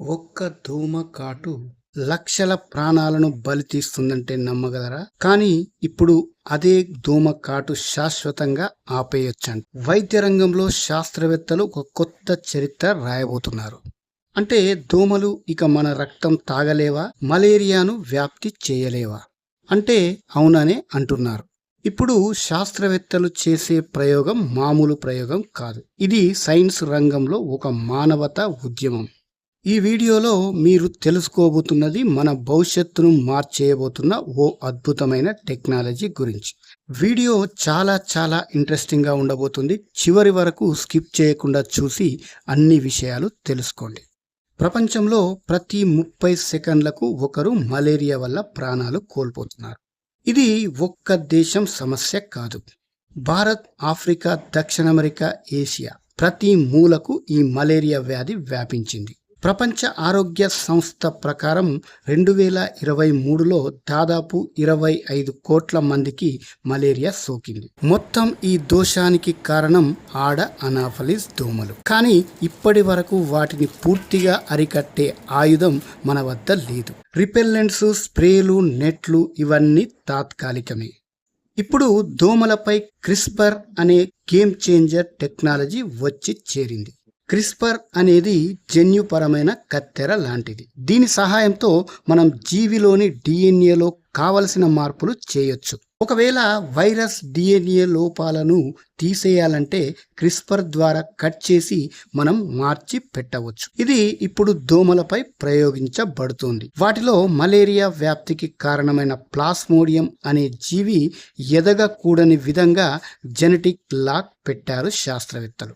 ఒక్క ధూమకాటు లక్షల ప్రాణాలను బలి తీస్తుందంటే నమ్మగలరా? కానీ ఇప్పుడు అదే ధూమకాటు శాశ్వతంగా ఆపేయొచ్చండి వైద్య రంగంలో శాస్త్రవేత్తలు ఒక కొత్త చరిత్ర రాయబోతున్నారు. అంటే దోమలు ఇక మన రక్తం తాగలేవా? మలేరియాను వ్యాప్తి చేయలేవా? అంటే అవుననే అంటున్నారు. ఇప్పుడు శాస్త్రవేత్తలు చేసే ప్రయోగం మామూలు ప్రయోగం కాదు. ఇది సైన్స్ రంగంలో ఒక మానవతా ఉద్యమం. ఈ వీడియోలో మీరు తెలుసుకోబోతున్నది మన భవిష్యత్తును మార్చేయబోతున్న ఓ అద్భుతమైన టెక్నాలజీ గురించి. వీడియో చాలా చాలా ఇంట్రెస్టింగ్గా ఉండబోతుంది. చివరి వరకు స్కిప్ చేయకుండా చూసి అన్ని విషయాలు తెలుసుకోండి. ప్రపంచంలో ప్రతి ముప్పై సెకండ్లకు ఒకరు మలేరియా వల్ల ప్రాణాలు కోల్పోతున్నారు. ఇది ఒక్క దేశం సమస్య కాదు. భారత్ ఆఫ్రికా దక్షిణ అమెరికా ఏషియా ప్రతి మూలకు ఈ మలేరియా వ్యాధి వ్యాపించింది. ప్రపంచ ఆరోగ్య సంస్థ ప్రకారం రెండు వేల ఇరవై మూడులో దాదాపు ఇరవై ఐదు కోట్ల మందికి మలేరియా సోకింది. మొత్తం ఈ దోషానికి కారణం ఆడ అనాఫలిస్ దోమలు. కానీ ఇప్పటి వరకు వాటిని పూర్తిగా అరికట్టే ఆయుధం మన వద్ద లేదు. రిపెల్లెంట్స్ స్ప్రేలు నెట్లు ఇవన్నీ తాత్కాలికమే. ఇప్పుడు దోమలపై క్రిస్పర్ అనే గేమ్ చేంజర్ టెక్నాలజీ వచ్చి చేరింది. క్రిస్పర్ అనేది జన్యుపరమైన కత్తెర లాంటిది. దీని సహాయంతో మనం జీవిలోని డిఎన్ఏలో కావలసిన మార్పులు చేయొచ్చు. ఒకవేళ వైరస్ డిఎన్ఏ లోపాలను తీసేయాలంటే క్రిస్పర్ ద్వారా కట్ చేసి మనం మార్చి పెట్టవచ్చు. ఇది ఇప్పుడు దోమలపై ప్రయోగించబడుతుంది. వాటిలో మలేరియా వ్యాప్తికి కారణమైన ప్లాస్మోడియం అనే జీవి ఎదగకూడని విధంగా జెనెటిక్ లాక్ పెట్టారు శాస్త్రవేత్తలు.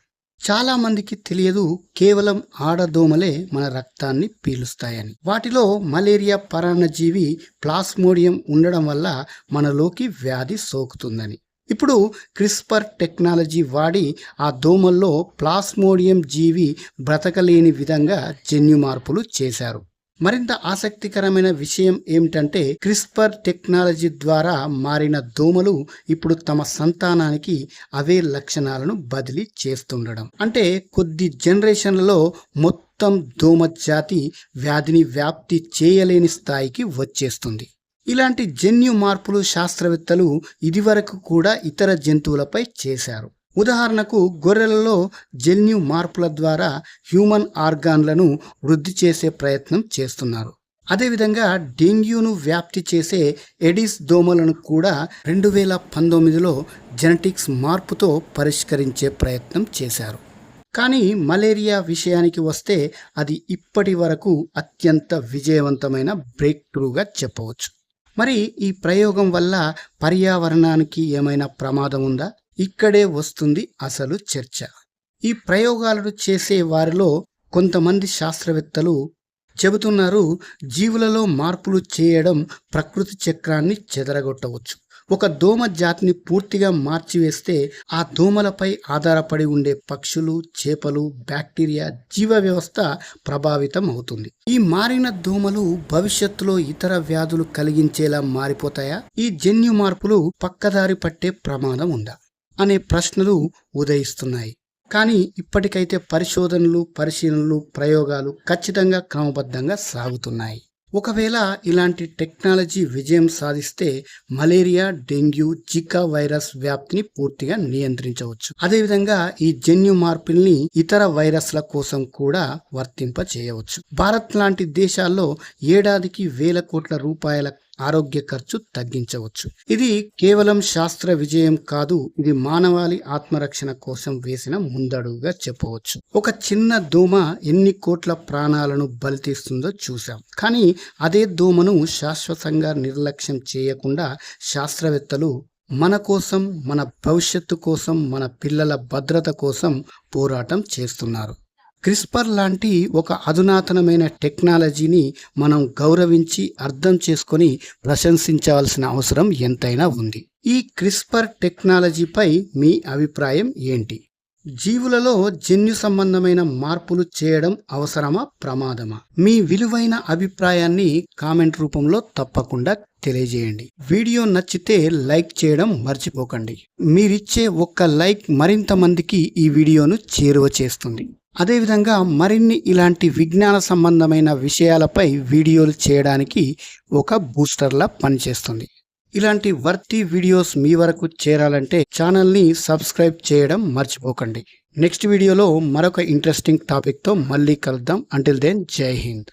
చాలామందికి తెలియదు కేవలం ఆడదోమలే మన రక్తాన్ని పీలుస్తాయని. వాటిలో మలేరియా పరాన్నజీవి ప్లాస్మోడియం ఉండడం వల్ల మనలోకి వ్యాధి సోకుతుందని. ఇప్పుడు క్రిస్పర్ టెక్నాలజీ వాడి ఆ దోమల్లో ప్లాస్మోడియం జీవి బ్రతకలేని విధంగా జన్యు మార్పులు చేశారు. మరింత ఆసక్తికరమైన విషయం ఏమిటంటే క్రిస్పర్ టెక్నాలజీ ద్వారా మారిన దోమలు ఇప్పుడు తమ సంతానానికి అవే లక్షణాలను బదిలీ చేస్తుండడం. అంటే కొద్ది జనరేషన్లలో మొత్తం దోమ జాతి వ్యాధిని వ్యాప్తి చేయలేని స్థాయికి వచ్చేస్తుంది. ఇలాంటి జన్యు మార్పులు శాస్త్రవేత్తలు ఇదివరకు కూడా ఇతర జంతువులపై చేశారు. ఉదాహరణకు గొర్రెలలో జన్యు మార్పుల ద్వారా హ్యూమన్ ఆర్గాన్లను వృద్ధి చేసే ప్రయత్నం చేస్తున్నారు. అదేవిధంగా డెంగ్యూను వ్యాప్తి చేసే ఎడిస్ దోమలను కూడా రెండు వేల పంతొమ్మిదిలో జెనెటిక్స్ మార్పుతో పరిష్కరించే ప్రయత్నం చేశారు. కానీ మలేరియా విషయానికి వస్తే అది ఇప్పటి వరకు అత్యంత విజయవంతమైన బ్రేక్ త్రూగా చెప్పవచ్చు. మరి ఈ ప్రయోగం వల్ల పర్యావరణానికి ఏమైనా ప్రమాదం ఉందా? ఇక్కడే వస్తుంది అసలు చర్చ. ఈ ప్రయోగాలను చేసే వారిలో కొంతమంది శాస్త్రవేత్తలు చెబుతున్నారు జీవులలో మార్పులు చేయడం ప్రకృతి చక్రాన్ని చెదరగొట్టవచ్చు. ఒక దోమ జాతిని పూర్తిగా మార్చివేస్తే ఆ దోమలపై ఆధారపడి ఉండే పక్షులు చేపలు బ్యాక్టీరియా జీవ వ్యవస్థ ప్రభావితం అవుతుంది. ఈ మారిన దోమలు భవిష్యత్తులో ఇతర వ్యాధులు కలిగించేలా మారిపోతాయా? ఈ జన్యు మార్పులు పక్కదారి పట్టే ప్రమాదం ఉందా? అనే ప్రశ్నలు ఉదయిస్తున్నాయి. కానీ ఇప్పటికైతే పరిశోధనలు పరిశీలనలు ప్రయోగాలు ఖచ్చితంగా క్రమబద్ధంగా సాగుతున్నాయి. ఒకవేళ ఇలాంటి టెక్నాలజీ విజయం సాధిస్తే మలేరియా డెంగ్యూ జికా వైరస్ వ్యాప్తిని పూర్తిగా నియంత్రించవచ్చు. అదేవిధంగా ఈ జన్యు మార్పుల్ని ఇతర వైరస్ల కోసం కూడా వర్తింప చేయవచ్చు భారత్ లాంటి దేశాల్లో ఏడాదికి వేల కోట్ల రూపాయల ఆరోగ్య ఖర్చు తగ్గించవచ్చు. ఇది కేవలం శాస్త్ర విజయం కాదు ఇది మానవాళి ఆత్మరక్షణ కోసం వేసిన ముందడుగుగా చెప్పవచ్చు. ఒక చిన్న దోమ ఎన్ని కోట్ల ప్రాణాలను బలితీస్తుందో చూశాం. కానీ అదే దోమను శాశ్వతంగా నిర్లక్ష్యం చేయకుండా శాస్త్రవేత్తలు మన కోసం మన భవిష్యత్తు కోసం మన పిల్లల భద్రత కోసం పోరాటం చేస్తున్నారు. క్రిస్పర్ లాంటి ఒక అధునాతనమైన టెక్నాలజీని మనం గౌరవించి అర్థం చేసుకొని ప్రశంసించవలసిన అవసరం ఎంతైనా ఉంది. ఈ క్రిస్పర్ టెక్నాలజీపై మీ అభిప్రాయం ఏంటి? జీవులలో జన్యు సంబంధమైన మార్పులు చేయడం అవసరమా ప్రమాదమా? మీ విలువైన అభిప్రాయాన్ని కామెంట్ రూపంలో తప్పకుండా తెలియజేయండి. వీడియో నచ్చితే లైక్ చేయడం మర్చిపోకండి. మీరిచ్చే ఒక్క లైక్ మరింత మందికి ఈ వీడియోను చేరువ చేస్తుంది. అదేవిధంగా మరిన్ని ఇలాంటి విజ్ఞాన సంబంధమైన విషయాలపై వీడియోలు చేయడానికి ఒక బూస్టర్లా పనిచేస్తుంది. ఇలాంటి వర్తి వీడియోస్ మీ వరకు చేరాలంటే ఛానల్ని సబ్స్క్రైబ్ చేయడం మర్చిపోకండి. నెక్స్ట్ వీడియోలో మరొక ఇంట్రెస్టింగ్ టాపిక్తో మళ్ళీ కలుద్దాం. అంటిల్ దెన్ జై హింద్